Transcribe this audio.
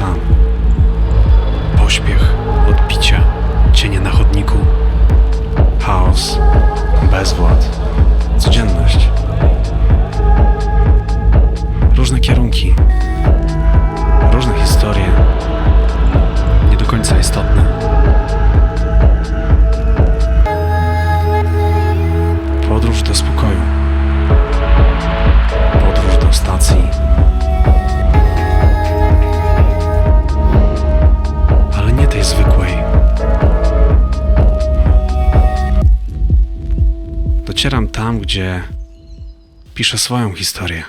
sam. Pośpiech, odbicia, cienie na chodniku, chaos, bezwład. Docieram tam, gdzie piszę swoją historię.